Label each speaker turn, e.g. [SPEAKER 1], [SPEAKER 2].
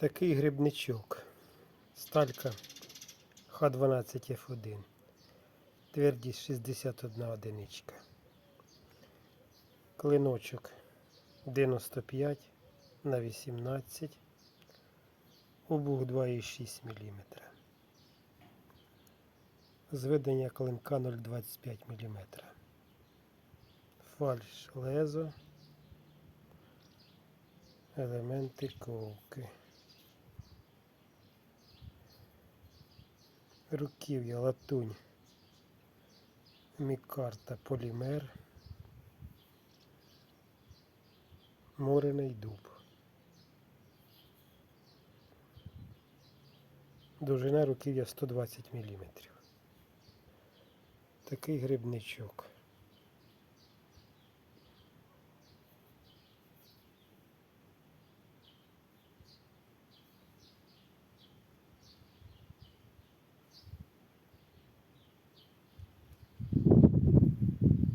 [SPEAKER 1] Такий грибничок. Сталька Х12Ф1. Твердість 61 одиничка. Клиночок 95 на 18. Обух 2,6 мм. Зведення клинка 0,25 мм. Фальш лезо. Елементи ковки. Руків'я латунь. Мікарта полімер. Морений дуб. Довжина руків'я 120 мм. Такий грибничок.